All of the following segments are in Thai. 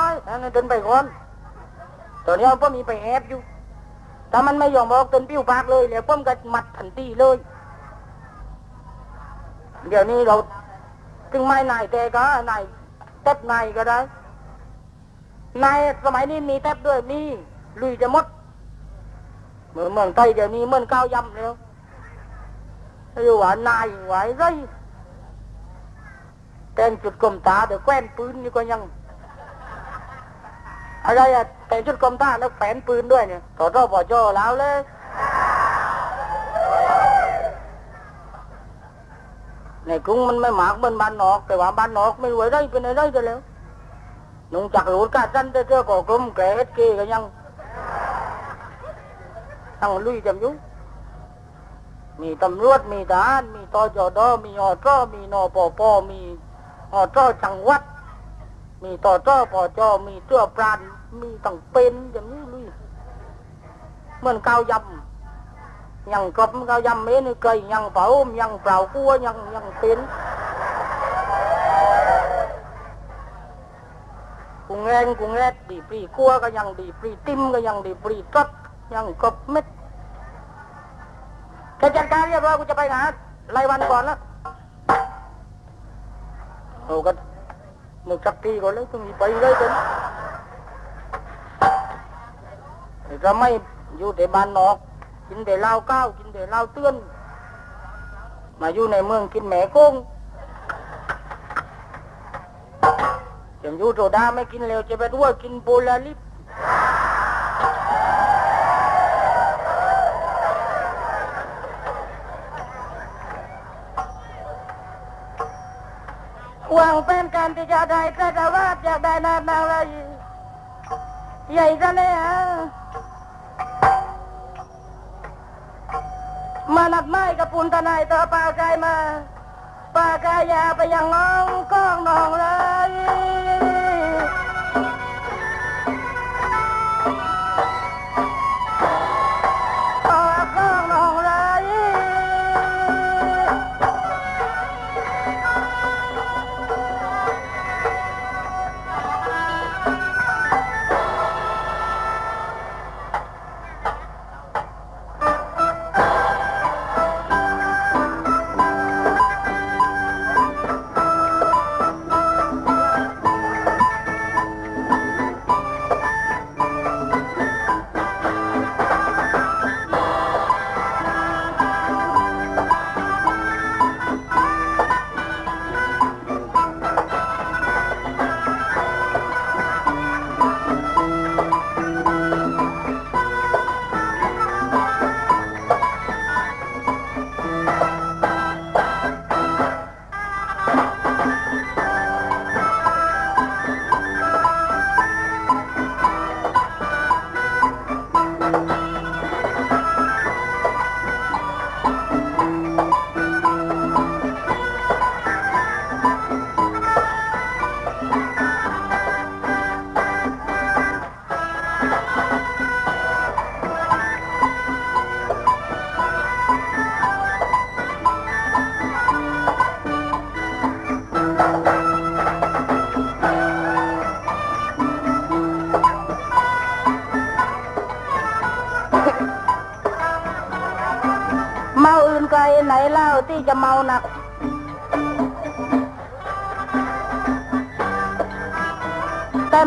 ร้อยอันนั้นเดินไปก่อนตอนนี้ผมมีไปแอบอยู่ ถ้ามันไม่ยอมบอกเดินปิ้วปากเลยแล้วผมก็มัดทันทีเลย เดี๋ยวนี้เราถึงไม่นายแต่ก็นายเต็บนายก็ได้ นายสมัยนี้มีเต็บด้วยมีลุยจะมด เหมือนเมืองไทยเดี๋ยวนี้เมือนก้าวยำแล้วไม่รู้ว่านายไหวไรแต่งจุดกลมตาเดี๋ยวแกว้นปืนนี่ก็ยัง อะไรอะแต่งชุดกรมท่าแล้วแฝนปืนด้วยเนี่ยต่อรอบปอจอแล้วเลยในกรุงมันไม่หมากเหมือนบ้านนอก แต่ว่าบ้านนอกไม่รวยได้เป็นอะไรกันแล้วนุ่งจักรูดกาสั้นเจ้าก่อกลมแก่เฮ็ดเกก็ยังตั้งลุยจำยุมีตำรวจมีทหารมีตจดมีอตรมีนปปมีอตรจังหวัด มีต่อจ้อปอจอมีเตื้อปรานมีตั้งเป็นอย่างนี้ลุยเหมือนก้าวยำยังกบก้าวยำเมนี่เกยยังเผายังเปล่ากัวยังยังเป็นกุงแรงกุงแรดดีปรีกัวก็ยังดีปรีติมก็ยังดีปรีตดยังกบเม็ดแกจัดการเรียบร้อยกูจะไปหารวันก่อนแล้วโอ้ก็ một chắc kỳ có lấy tôi bay đấy tính thì ra mấy dù để bàn nọ กินแต่เหล้าก้าวกินแต่เหล้าเตื้อน มาอยู่ในเมืองกินแหมกุ้งเดี๋ยอยู่โซดาไม่กินเลวจะไปด้วยกินโบลาลิป หวังเป็นการที่จะได้กระวาดอยากได้นานาอะไรใหญ่จะเนี่ยมานัดไม้กับปุนตะนายต่อปลาใจมาปากายาไปยังน้องก้องน้องเลย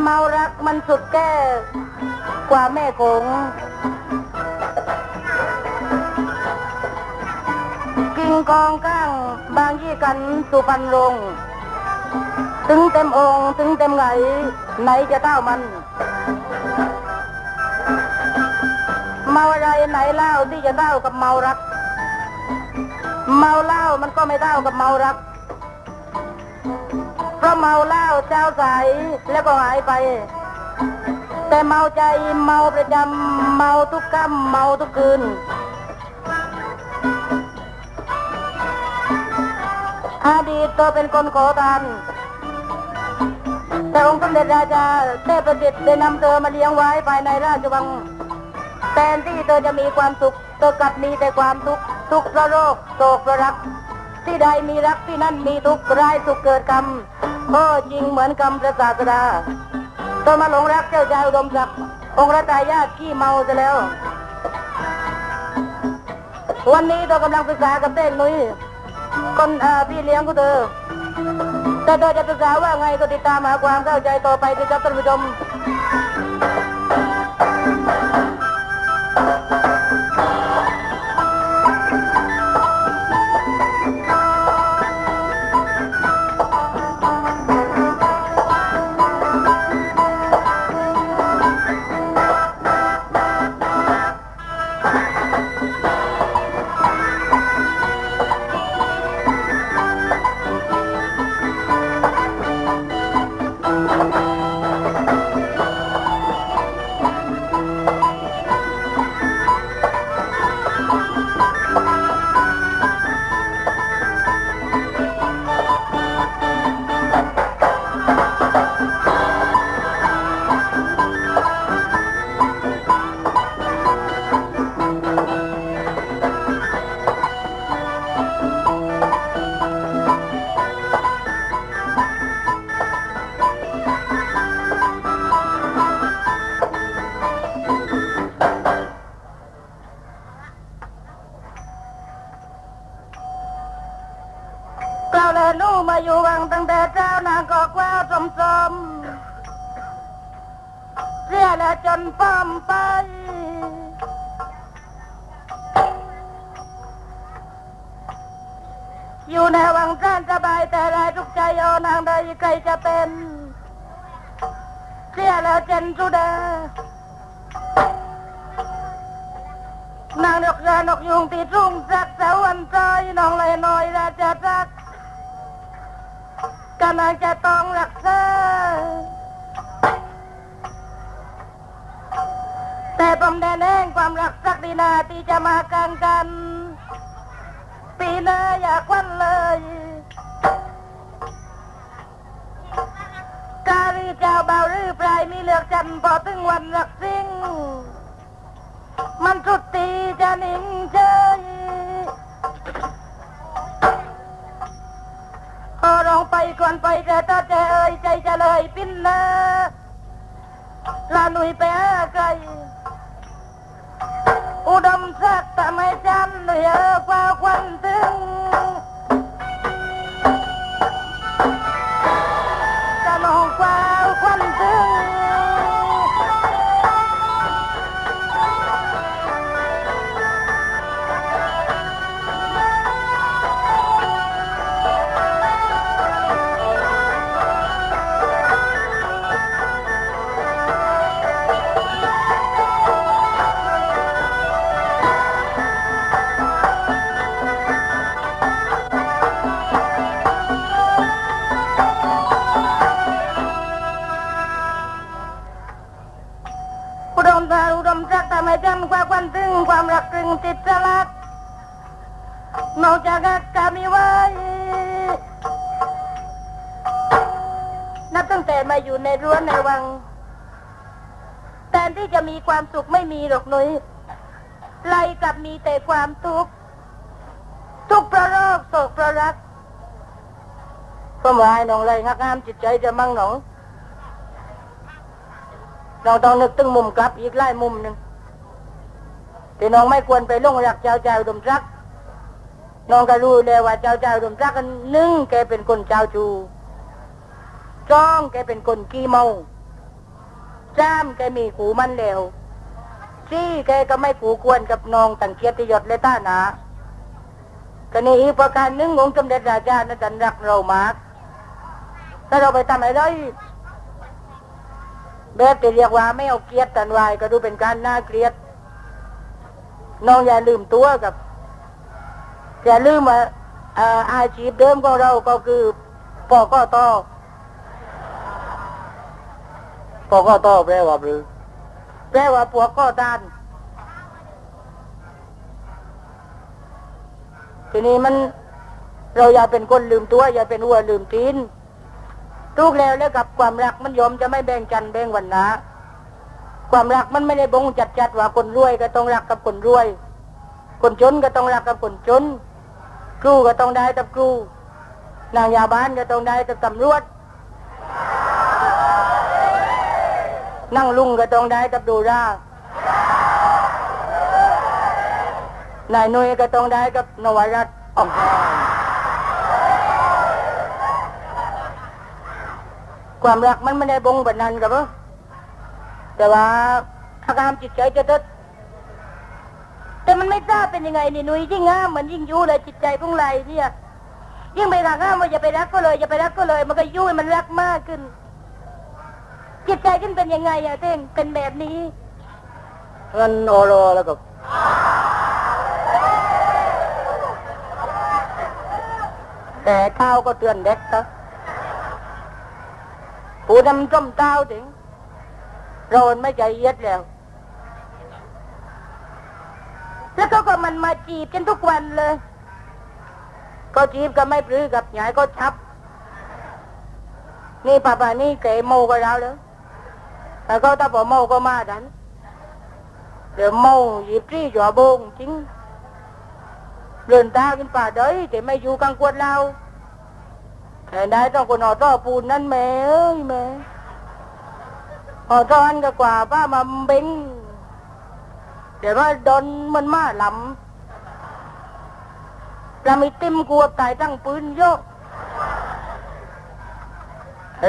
เมารักมันสุดแก้กว่าแม่คงกิ่งกองก้างบางยี่กันสุพรรณรงถึงเต็มองค์ถึงเต็มไหนไหนจะเท่ามัน เมาอะไรไหนเล่าที่จะเท่ากับเมารัก เมาเหล้ามันก็ไม่เท่ากับเมารัก เพราะเมาเหล้าเจ้าใสแล้วก็หายไป แต่เมาใจเมาประจำเมาทุกค่ำเมาทุกคืน อดีตตัวเป็นคนขอทานแต่องค์สมเด็จราชาเทพประสิทธิ์ได้นำเธอมาเลี้ยงไว้ภายในราชวังแทนที่เธอจะมีความสุขเธอกลับมีแต่ความทุกข์ทุกข์เพราะโรคโศกเพราะรัก ที่ใดมีรักที่นั่นมีทุกข์ร้ายสุขเกิดกรรม โอ้จริงเหมือนกรรมพระศาสดาต้องมาหลงรักเจ้าชายอุดมศักดิ์องค์รัตายาตขี้เมาซะแล้ว วันนี้เรากำลังศึกษากับเต้นนุ้ยคนพี่เลี้ยงกูเธอแต่เธอจะศึกษาว่าไงก็ติดตามหาความเข้าใจต่อไปสิครับท่านผู้ชม อยู่วังตั้งแต่เจ้านางก็กว้าวสมสมเรียและจนป้อมไปอยู่ในวังท่านสบายแต่รายทุกใจเอานางใดใครจะเป็นเสียแล้วเจนสุดานางนกยานกยุงตีรุ่งสักสาวันใจน้องเลยน้อยราชจักร กำลังจะต้องรักษาแต่ผมแน่แน่งความรักสักดีนาที่จะมากันกัน ปีหน้าอยากวันเลย กาลีเจ้าเบาหรือปลายมีเลือกจันพอถึงวันรักสิ่ง มันสุดตีจะนิ่งเฉย ไปก่อนไปแต่ถ้าใจเอ้ยใจจะเลยปิ้นนะลาลุยไปหาไกลอุดมสักดิ์แต่ไม่จำเหลือฟ้าควันถึง รอกหนุยไล่กลับมีแต่ความทุกข์ทุกข์เพราะโรคโศกเพราะรักก็หมายน้องไรหักงามจิตใจจะมั่งหนองน้องต้องนึกถึงมุมกลับอีกไล่มุมหนึ่งแต่น้องไม่ควรไปลงรักเจ้าเจ้าดมรัก น้องก็รู้เลยว่าเจ้าเจ้าดมรักกันหนึ่งแกเป็นคนเจ้าชูจ้องแกเป็นคนขี้เมาจ้ามแกมีขู่มันเลว ซี่แกก็ไม่ขู่ควรกับน้องตังเกียรติยศและต้าหนาก็นี่อีกประการหนึ่งองค์สมเด็จราชานั้นท่านรักเรามากถ้าเราไปทำอะไรแบบที่เรียกว่าไม่เอาเกียรติกันไว้ก็ดูเป็นการน่าเกลียดน้องอย่าลืมตัวกับอย่าลืมว่าเอ่ออาชีพเดิมของเราก็คือปอกอตอปอกอตอแปลว่าหรือ แปลว่าปวกก็ตานทีนี้มันเราอย่าเป็นคนลืมตัว อย่าเป็นวัวลืมตีนทุกแล้วแล้วกับความรักมันยอมจะไม่แบ่งจันแบ่งวันนะความรักมันไม่ได้บ่งจัดจัดว่าคนรวยก็ต้องรักกับคนรวย คนจนก็ต้องรักกับคนจนครูก็ต้องได้กับครูนางยาบ้านก็ต้องได้กับตำรวจ นั่งลุงก็ต้องได้กับดูร่างนายนุยก็ต้องได้กับนวรัตอ๋อความรักมันไม่ได้บงแบบนั้นกับเออแต่ว่าอาการจิตใจจะตึดแต่มันไม่ทราบเป็นยังไงนี่นุยยิ่งห้ามมันยิ่งยุเลยจิตใจพวกไรเนี่ยยิ่งไปรักห้ามว่าอย่าไปรักก็เลยอย่าไปรักก็เลย มันก็ยุ่ยมันรักมากขึ้น จิตใจขึ้นเป็นยังไงอะเต้งเป็นแบบนี้เงินโอโรแล้วก็แต่ข้าวก็เตือนเด็กนะผู้นำจมเต้าถึง เราไม่ใจเย็ดแล้ว แล้วเขาก็มันมาจีบกันทุกวันเลย ก็จีบก็ไม่ปลื้อกับหยายก็ชับ นี่ป้าป้านี่เกโมก็แล้ว แล้วก็ถ้าพอโมาก็มาดันเดี๋ยวโมาหยิบที่จ่อโบงจริงเดินตากินป่าเด้ยแต่ไม่อยู่กลางกวนเราแต่ได้ต้องคนออต้อปูนนั่นแม่เอ้ยแม่ออต้ออันก็กว่าป้ามาเบงเดี๋ยวว่าโดนมันมาหลำเรามีติมกลัวตายตั้งปืนโยก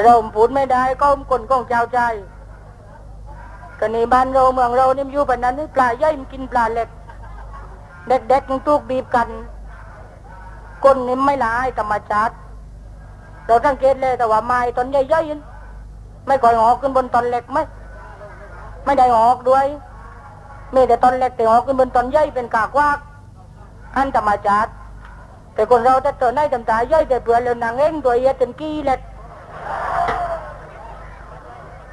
เราพูดไม่ได้ก็คนของเจ้าใจ กันในบ้านเราเมืองเรานี่มอยู่แบบนั้นนี่ปลาย่อยมันกินปลาเล็ก เด็กๆมันตูกบีบกันคนนี่ไม่ละอายธรรมชาติเราสังเกตเลยแต่ว่าไม้ต้นใหญ่ๆนั่นไม่ก่อยหอกขึ้นบนต้นเล็กไหมไม่ได้หอกด้วยมีแต่ต้นเล็กแต่หอกขึ้นบนต้นใหญ่เป็นกากวากอันธรรมชาติแต่คนเราจะเจอในจำตาย่อยแต่เปลือเลยนางเองตัวเอียดจนกี้เล็ก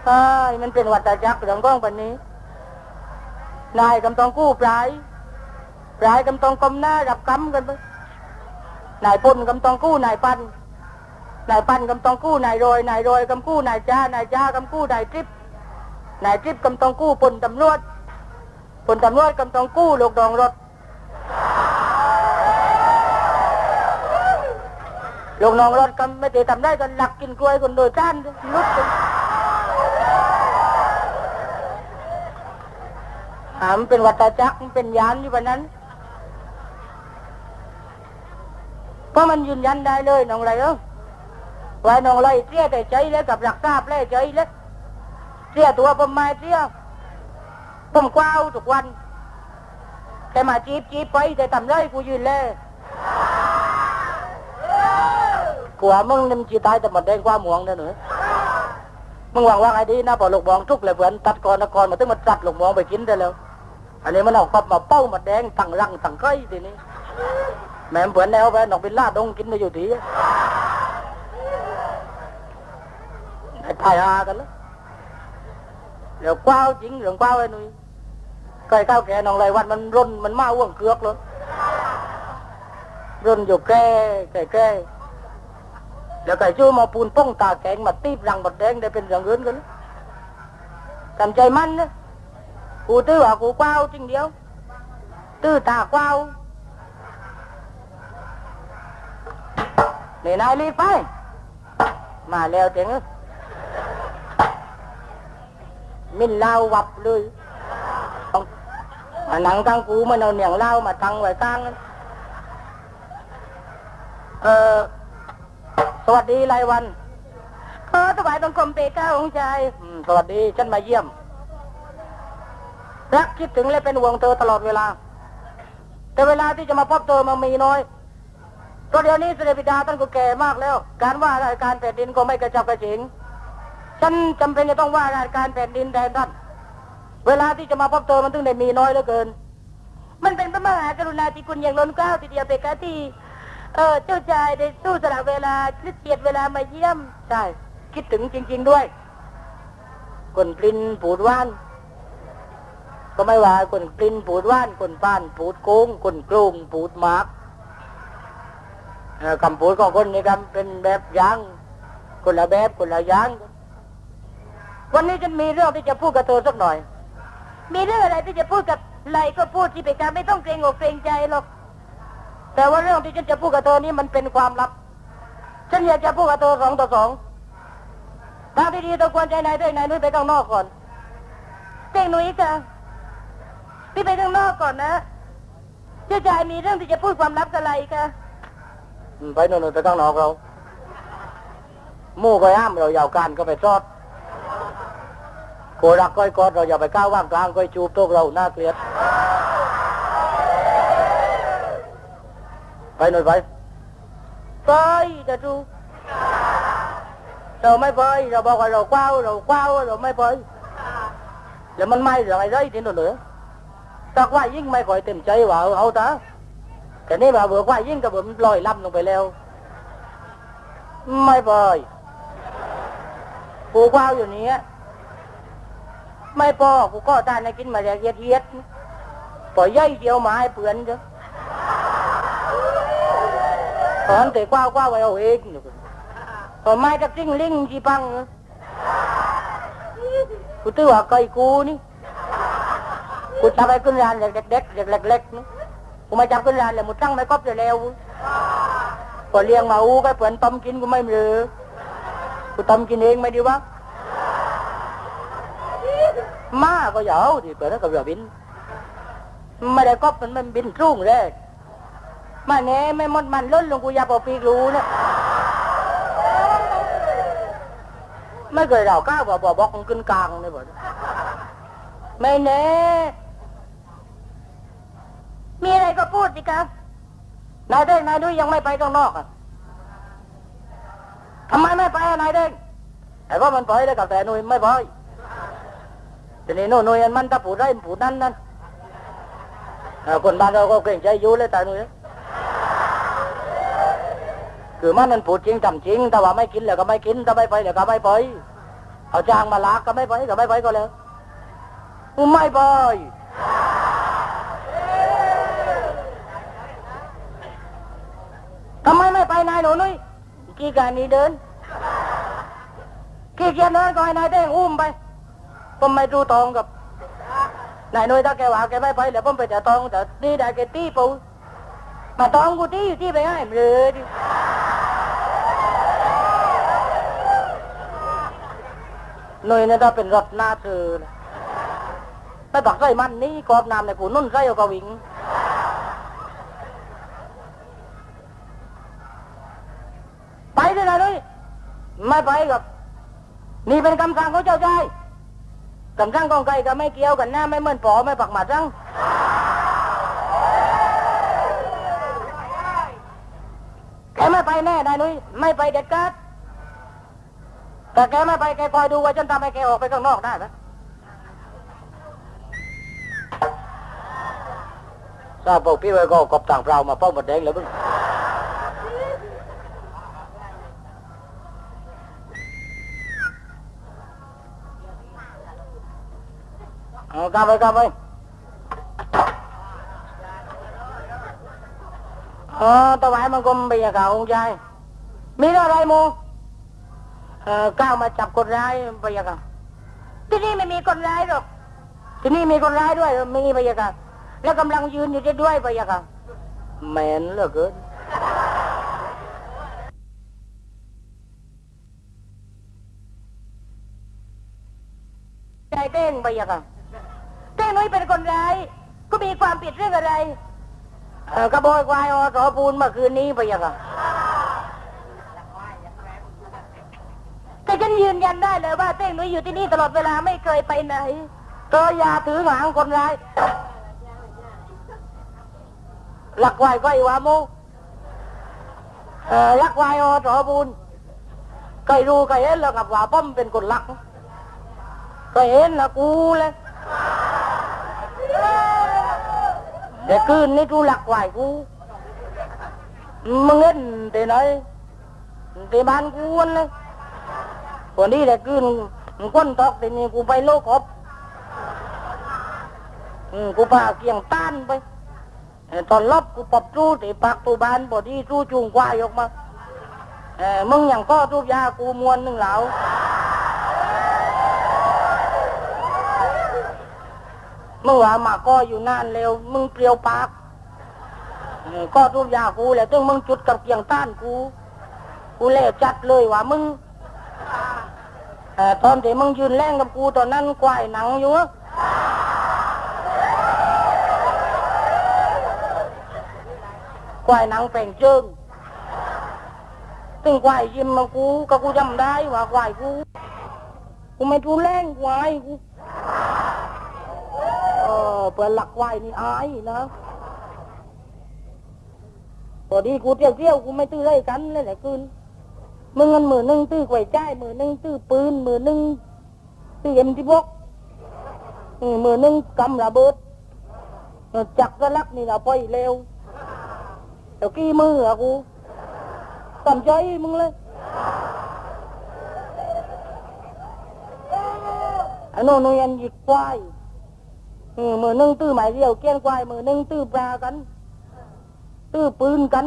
ใช่มันเป็นวัฏจักรเรื่องของปันนี้ นายกำต้องกู้ปลายปลายกำต้องกลมหน้ารับกำกันไปนายปนกำต้องกู้นายปันนายปันกำต้องกู้นายโรยนายโรยกำกู้นายจ้านายจ้ากำกู้นายทริปนายทริปกำต้องกู้ปนตำรวจปนตำรวจกำต้องกู้ลูกดองรถลูกน้องรถกำไม่ได้ทำได้กันหลักกินกล้วยคนโดยจ้านลุกกัน หา มันเป็นวัตจักรมันเป็นยานอยู่วันนั้น เพราะมันยืนยันได้เลยน้องไรเออว่าน้องไรเสียแต่ใจแล้วกับหลักทราบแล้วใจแล้วเสียตัวผมไม่เสียผมกว้าวทุกวัน แต่มาจีบจีบไปแต่ทำไรกูยืนเลยกลัวมึงนี่มจีตายแต่หมดแดงกว่าหมวงเนี่ยหนูมึงหวังว่าไงดีนะพอลูกมองทุกเลยเพื่อนตัดก่อนก่อนมาถึงมันตัดลูกมองไปกินได้แล้ว อันนี้มันเอาปับมาเป้ามาแดงตั้งรังตั้งไข่ทีนี้แม่เผื่อนแนวไปนอกเป็นล่าดงกินได้อยู่ทีไอ้ทายหากันแล้วเดี๋ยวก้าวจริงเรื่องก้าวไอ้นุ่ยใกล้ข้าวแกน้องไรวันมันร่นมันมาว่วงเกือกเลยร่นอยู่แก่แก่แก่เดี๋ยวไก่ชู้มาปูนป้องตาแกงมาตีบรังบดแดงได้เป็นเรื่องอื่นกันแล้วจำใจมันนะ กูตื้อว่ากูกว้าวจริงเดียว ตื้อตากว้าวนี่นายรีบไป มาแล้วเจ๋งมินเล่าวับเลยต้องมาหนังกลางกูมันเอาเหนียงเล่ามาตั้งไว้กลางนั้นเออสวัสดีรายวันขออถวายบังคมเปก้าองค์ชายสวัสดี ฉันมาเยี่ยม รักคิดถึงและเป็นห่วงเธอตลอดเวลา แต่เวลาที่จะมาพบเธอมันมีน้อยก็เดี๋ยวนี้เสด็จบิดาท่านก็แก่มากแล้ว การว่าราชการแผ่นดินก็ไม่กระจับกระเฉงฉันจำเป็นจะต้องว่าราชการแผ่นดินแทนท่านเวลาที่จะมาพบเธอมันถึงได้มีน้อยเหลือเกิน มันเป็นพระมหากรุณาธิคุณอย่างล้นเกล้าทีเดียวเปกาที่เออเจ้าชายได้สู้สละเวลาคิดเกียรติเวลามาเยี่ยมใช่คิดถึงจริง ๆด้วยคนปลินปูดว่าน ก็ไม่ว่าคนกลิ่นปูดว่านคนป้านปูดโกงคนกรุงปูดมากคำพูดของคนนี้ครับเป็นแบบย่างคนละแบบคนละย่างวันนี้ฉันมีเรื่องที่จะพูดกับเธอสักหน่อย มีเรื่องอะไรที่จะพูดกับไรก็พูดที่ไปการไม่ต้องเกรงอกเกรงใจหรอก แต่ว่าเรื่องที่ฉันจะพูดกับเธอนี้มันเป็นความลับ ฉันอยากจะพูดกับเธอสองต่อสองทางที่ดีเธอควรใจนายด้วยนายนุ้ยไปข้างนอกก่อนเต้งหนุ่ยจ้ะ พี่ไปข้างนอกก่อนนะเจ้าชายมีเรื่องที่จะพูดความลับกับอะไรคะไปโน่นๆไปข้างนอกเราหมู่ก็ห้ามเราอยาวการก็ไปจอดโกรักก้อยกอดเราอย่าไปก้าวว่างกลางก้อยจูบโต๊ะเราหน่าเกลียดไปหน่อยไปไปจะดูเราไม่ไปเราบอกว่าเราเก้าวเราเก้าวเราไม่ไปแล้วมันไม่เรื่องอะไรที่นู่นเหรอ ตักว่ายิ่งไม่ค่อยเต็มใจว่าเอาเอาตาแต่นี่ว่าเบิกว่ายิ่งกับผมลอยล่ำลงไปแล้ว ไม่ปล่อยกูกว้าวอยู่นี้ไม่พอกูก็ตานให้กินมาแล้วเยียดเยียดปล่อยย่อยเดียวมาให้เปือนจ้ะตอนแต่กว้าวกว้าวไว้เอาเองพอไม่จะจิ้งลิงจีปังนะกูตื้อว่าไก่กูนี่ กูจับไปขึ้นรานเด็กๆเด็กเล็กๆนี่กูไม่จับขึ้นรานเลยมึงตั้งไม่ครบเลยแล้วพอเลี้ยงมาอู้ก็เปือนต้มกินกูไม่มีเลยกูต้มกินเองไม่ดีวะมาก็อย่าเอาดิเปิดแล้วก็ย่าบิน ไม่ได้ก็มันมันบินรุ่งเลยมาแน่ไม่มดมันล้นลงกูยาปอปีกรู้นะไม่เคยเราก้าวบอกบอกบอกมันขึ้นกลางเลยบ่ไม่แน่ ก็พูดสิคะนายเด้งนายดุยยังไม่ไปข้างนอกอะทำไมไม่ไปอะนายเด้งไอ้ก็มันไปแล้วกับแต่นุยไม่ไปทีนี้นุ่ยหนุ่ยมันถ้าผูดได้ผูดนั่นนั่นคนบ้านเราก็เกรงใจอยู่เลยแต่นุยคือมันมันผูดจริงจำจริง แต่ว่าไม่กินแล้วก็ไม่กินถ้าไม่ไปแล้วก็ไม่ไปเอาจ้างมาลากก็ไม่ไปก็ไม่ไปก็แล้วไม่ไป ทำไมไม่ไปนาย หนูนุ้ยกี่การนี้เดินกี่เกียจเดินก็ให้นายเด้งอุ้มไป ผมไม่รู้ตองกับนายนุ่ยถ้าแกว่าแกไม่ไปแล้วผมไปจะตองแต่นี่ได้แกตีปูมาตองกูตีอยู่ที่ไปให้เลยดิหนุ่ยเนี่ยถ้าเป็นรถหน้าเธอนะไม่ปักใส่มันนี่กอบน้ำในกูนุ่นใส่เอากระวิง ไม่ไปกับ นี่เป็นคำสั่งของเจ้าชายคำสั่งของใครก็ไม่เกี่ยวกันหนะไม่เหมือนปอไม่ปักหมาจังแกไม่ไปแน่นายนุ้ยไม่ไปเด็ดขาดแต่แกไม่ไปแกคอยดูว่าฉันทำให้แกออกไปข้างนอกได้ไหมทราบบอกพี่ไว้ก็กบต่างเปล่ามาเป้าหมดแดงแล้วมึง เอากลับไปกลับไปเออถวายมังกรเบียร์กับองค์ชายมีอะไรมูเออก้าวมาจับคนร้ายเบียร์กับที่นี่ไม่มีคนร้ายหรอกที่นี่มีคนร้ายด้วยมีเบียร์กับแล้วกำลังยืนอยู่ที่ด้วยเบียร์กับแมนเหลือเกินใจเต้งไปยังเต้ง นุ้ยเป็นคนร้าย ก็มีความผิดเรื่องอะไร เออกระโบยควายอสอปูนเมื่อคืนนี้เบียร์กับแต่ฉันยืนยันได้เลยว่าเต้งนุ้ยอยู่ที่นี่ตลอดเวลาไม่เคยไปไหนเธออย่าถือหางคนร้าย หลักไว้ก็ไอวาโมเออลักไว้อสอปูนเคยรู้เคยเห็นแล้วกับว่าป้อมเป็นคนลักเคยเห็นแล้วกูเลย เด็กคืนนี่กูหลักไว้กูมึงเห็นที่ไหนที่บ้านกูนั่นเลยคนนี้เด็กคืนมึงก้นตอกที่นี่กูไปโลกอบกูพาเกียงต้านไปเอ่อตอนลบกูปรบจู้ที่ปากตูบานบอดี้จู้จูงควายออกมาเออมึงอย่างก็ทุบยากูมวนหนึ่งเหลา เมื่อวานมาก็อยู่นานแล้วมึงเปลียวปากก็รูปยากูแล้ะซึ่งมึงจุดกับเกียงต้านกู กูเล่จัดเลยว่ามึงตอนที่มึงยืนแรงกับกูตอนนั้นกวายหนังอยู่กวายนังแป่งเจิงซึ่งกวายยิ้มมากูก็กูจำได้ว่ากวายกู กูไม่ดูแรงกวายกู เออเปิดหลักควายนี่อายนะพอดีกูเที่ยวเที่ยวกูไม่ตื้อเลยกันเลยแหละคืนมึงเงินหมื่นหนึ่งตื้อกล้วยจ้ายหมื่นหนึ่งตื้อปืนหมื่นหนึ่งตื้อเอ็มที่บกหมื่นหนึ่งกำระเบิดจักรลักนี่เราปล่อยเร็วเดี๋ยวกี้มืออะกูตำใจมึงเลยไอ้โน่นโนยันหยิกควาย ừ, มือหนึ่งตื้อหมายเดียวเกี้ยนควายมือหนึ่งตื้อปลากัน ตื้อปืนกัน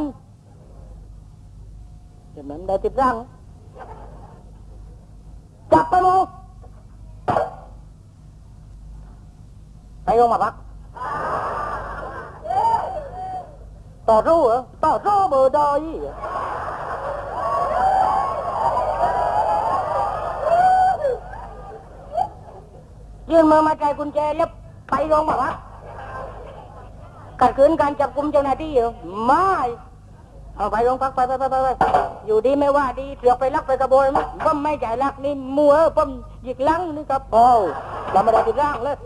เดี๋ยวมันได้ติดร่างจับไปมูไปลงมาพักต่อสู้เหรอต่อสู้เบอร์ดอยเหรอยื่นมือมาใจกุญแจแล้ว ไปลงมาพักขัดขืนการจับกุมเจ้าหน้าที่เหรอไม่เอาไปโรงพักไปไปไปไปอยู่ดีไม่ว่าดีเสือกไปลักไปกระโบยมั้งผมไม่จ่ายลักนี่มัวผมหยิกลังนี่ครับโอ้เราไม่ได้ติดร่างเลย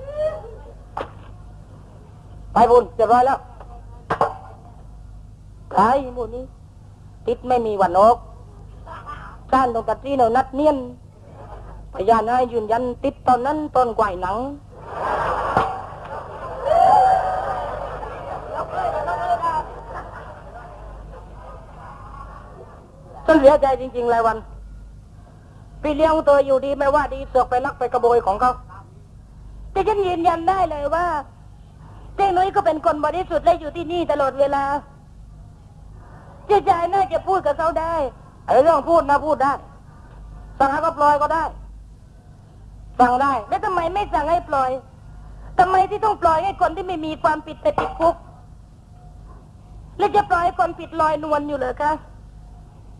ไปบุญเรียบร้อยแล้วใครบุญนี้ติดไม่มีวันออกการตรงกัดที่เรานัดเนียนพยานให้ยืนยันติดตอนนั้นตอนกวยหนังันเสียใจจริงๆเลยวัน พี่เลี้ยงตัวอยู่ดีไม่ว่าดีเสือกไปลักไปกระโบยของเขาแต่ฉันยืนยันได้เลยว่าเจ้นุ้ยก็เป็นคนบริสุทธิ์และอยู่ที่นี่ตลอดเวลาเจ้าชายน่าจะพูดกับเขาได้ไอ้เรื่องพูดนะพูดได้สั่งให้ก็ปล่อยก็ได้ สั่งได้ แล้วทำไมไม่สั่งให้ปล่อยทำไมที่ต้องปล่อยให้คนที่ไม่มีความผิดไปติดคุก แล้วจะปล่อยให้คนผิดลอยนวลอยู่เลยคะ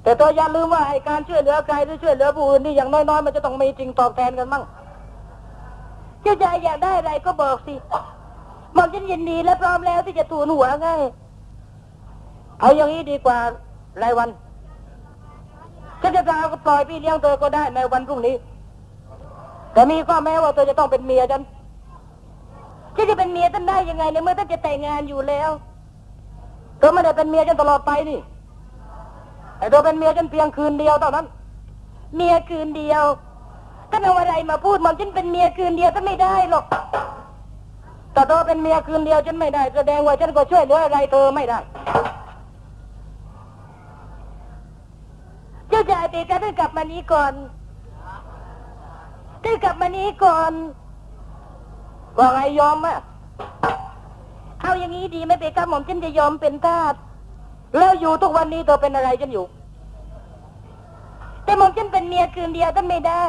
แต่ตัวอย่าลืมว่าไอ้การช่วยเหลือใครหรือช่วยเหลือผู้อื่นนี่อย่างน้อยๆมันจะต้องมีจริงตอบแทนกันมั่งเจ้าชายอยากได้อะไรก็บอกสิมอมฉันยินดีและพร้อมแล้วที่จะทูลหัวไงเอาอย่างนี้ดีกว่ารายวันฉันจะสั่งก็ปล่อยพี่เลี้ยงเธอก็ได้ในวันพรุ่งนี้ แต่มีข้อแม้ว่าเธอจะต้องเป็นเมียฉันฉันจะเป็นเมียฉันได้ยังไงในเมื่อท่านจะแต่งงานอยู่แล้วเธอไม่ได้เป็นเมียฉันตลอดไปนี่ ไอ้เธอเป็นเมียฉันเพียงคืนเดียวเท่านั้น เมียคืนเดียวท่านเอาอะไรมาพูดหมอมฉันเป็นเมียคืนเดียวก็ไม่ได้หรอกแต่เธอเป็นเมียคืนเดียวฉันไม่ได้ แสดงว่าฉันก็ช่วยเหลืออะไรเธอไม่ได้เจ้าชายเตจะได้กลับมานี้ก่อนได้กลับมานี้ก่อนว่าไงยอมอะเอาอย่างนี้ดีไหมเบกับหม่อมฉันจะยอมเป็นทาส แล้วอยู่ทุกวันนี้เธอเป็นอะไรฉันอยู่ แต่มอมฉันเป็นเมียคืนเดียวก็ไม่ได้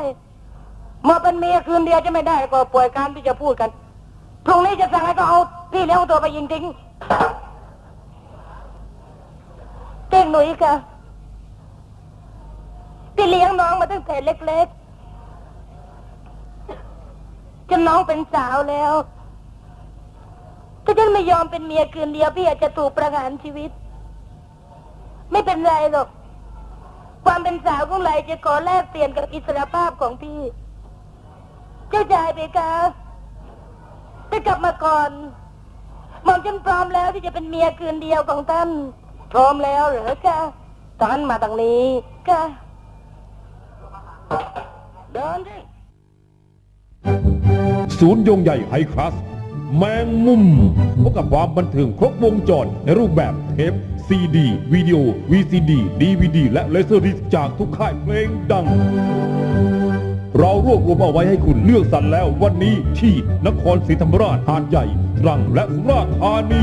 มาเป็นเมียคืนเดียวจะไม่ได้ก็ป่วยการที่จะพูดกันพรุ่งนี้จะสั่งให้ก็เอาพี่เลี้ยงตัวไปยิงทิ้งเก่งหนุ่ยค่ะพี่เลี้ยงน้องมาตั้งแต่เล็กๆจนน้องเป็นสาวแล้วถ้าฉันไม่ยอมเป็นเมียคืนเดียวพี่อาจจะถูกประหารชีวิต ไม่เป็นไรหรอก ความเป็นสาวของไหลจะขอแลกเปลี่ยนกับอิสรภาพของพี่ เจ้าชายเบกาได้กลับมาก่อนหมอมฉันพร้อมแล้วที่จะเป็นเมียคืนเดียวของท่าน พร้อมแล้วเหรอคะท่านมาตรงนี้ค่ะเดินดิศูนย์ยงใหญ่ไฮคลาส แมงมุมพบกับความบันเทิงครบวงจรในรูปแบบเทปซีดีวิดีโอ VCD DVD และเลเซอร์ดิสจากทุกค่ายเพลงดัง เรารวบรวมเอาไว้ให้คุณเลือกสรรแล้ววันนี้ที่นครศรีธรรมราชหาดใหญ่ตรังและสุราษฎร์ธานี